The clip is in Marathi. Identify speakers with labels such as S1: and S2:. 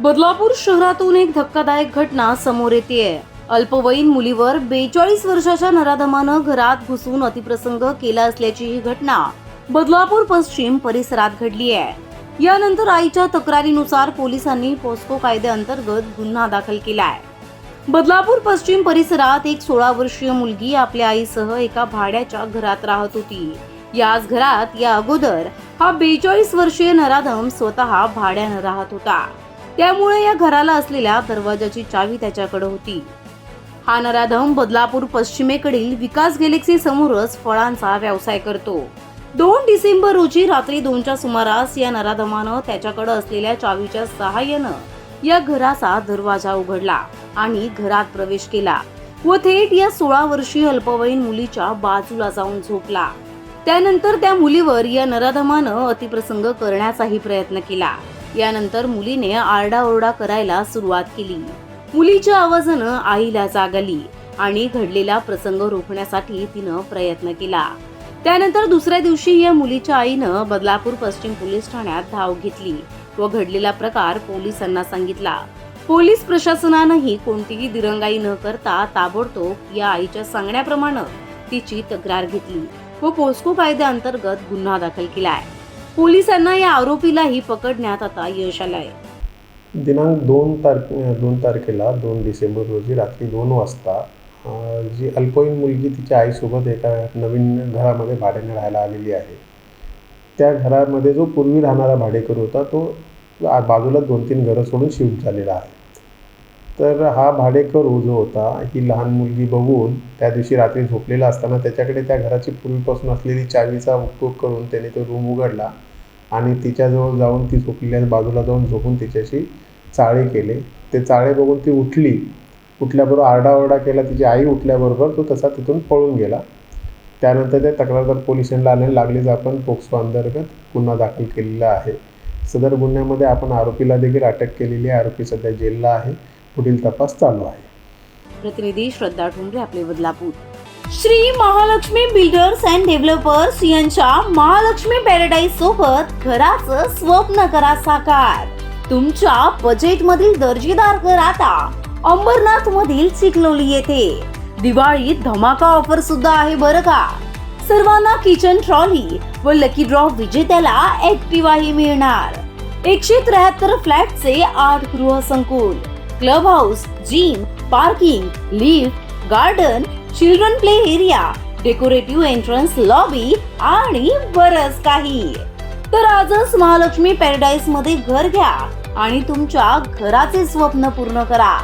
S1: बदलापूर शहरातून एक धक्कादायक घटना समोर येते अल्पवयीन मुलीवर बेचाळीस वर्षाच्या नराधमानं घरात घुसून अतिप्रसंग केला असल्याची ही घटना बदलापूर पश्चिम परिसरात घडली आहे यानंतर आईच्या तक्रारीनुसार पोलिसांनी पोस्को कायद्याअंतर्गत गुन्हा दाखल केलाय. बदलापूर पश्चिम परिसरात एक सोळा वर्षीय मुलगी आपल्या आईसह एका भाड्याच्या घरात राहत होती. याच घरात या अगोदर हा बेचाळीस वर्षीय नराधम स्वतः भाड्यानं राहत होता. त्यामुळे या घराला असलेल्या दरवाजाची चावी त्याच्याकडे होती. हा नराधम बदलापूर पश्चिमेकडील विकास गॅलेक्सी समोरच फळांचा व्यवसाय करतो. दोन डिसेंबर रोजी रात्री दोनच्या सुमारास या नराधमानं त्याच्याकडे असलेल्या चावीच्या सहाय्यानं या घराचा दरवाजा उघडला आणि घरात प्रवेश केला व थेट या सोळा वर्षीय अल्पवयीन मुलीच्या बाजूला जाऊन झोपला. त्यानंतर त्या मुलीवर या नराधमानं अतिप्रसंग करण्याचाही प्रयत्न केला. यानंतर मुलीने आरडाओरडा करायला सुरुवात केली. मुलीच्या आवाजानं आईला जाग आली आणि घडलेला प्रसंग रोखण्यासाठी तिनं प्रयत्न केला. त्यानंतर दुसऱ्या दिवशी या मुलीच्या आईनं बदलापूर पश्चिम पोलीस ठाण्यात धाव घेतली व घडलेला प्रकार पोलिसांना सांगितला. पोलीस प्रशासनानंही कोणतीही दिरंगाई न करता ताबडतोब या आईच्या सांगण्याप्रमाणे तिची तक्रार घेतली व पोस्को कायद्याअंतर्गत गुन्हा दाखल केलाय. पोलिसांना या आरोपीलाही पकडण्यात आता यश आहे
S2: दिनांक दोन तारखे दोन तारखेला दोन डिसेंबर रोजी रात्री दोन वाजता जी अल्पवयीन मुलगी तिच्या आईसोबत एका नवीन घरामध्ये भाड्याने राहायला आलेली आहे. त्या घरामध्ये जो पूर्वी राहणारा भाडेकरू होता तो बाजूला दोन तीन घरं सोडून शिफ्ट झालेला आहे. तर हा भाडेकरू जो होता. ही लहान मुलगी बघून त्या दिवशी रात्री झोपलेला असताना त्याच्याकडे त्या घराची पूर्वीपासून असलेली चावीचा उपयोग करून त्याने तो रूम उघडला आणि तिच्याजवळ जाऊन ती झोपलेल्या बाजूला जाऊन झोपून तिच्याशी चाळे केले. ते चाळे बघून ती उठली. उठल्याबरोबर आरडाओरडा केला. तिची आई उठल्याबरोबर तो तसा तिथून पळून गेला. त्यानंतर ते तक्रारदार पोलिसांना आले लागलीच आपण पोक्सो अंतर्गत गुन्हा दाखल केलेला आहे. सदर गुन्ह्यामध्ये आपण आरोपीला देखील अटक केलेली आहे. आरोपी सध्या जेलला आहे. पुढील तपास चालू आहे.
S1: प्रतिनिधी श्रद्धा ठोंबरे आपले Badlapur. Shri Mahalaxmi Builders and Developers यांच्या महालक्ष्मी पॅराडाईज सोबत घराचं स्वप्न करा साकार. तुमच्या बजेट मधील दर्जेदार घर आता अंबरनाथ मधील चिखलोली येथे. दिवाळीत धमाका ऑफर सुद्धा आहे बरं का? सर्वांना किचन ट्रॉली व लकी ड्रॉ विजेत्याला ऍक्टिव्हाही मिळणार. एकशे त्र्याहत्तर फ्लॅटचे आठ गृहसंकुल. Club house gym parking lift garden children play area decorative entrance lobby आणि बरच काही. तर आजच महालक्ष्मी पॅराडाईजमध्ये घर घ्या आणि तुमच्या घराचे स्वप्न पूर्ण करा.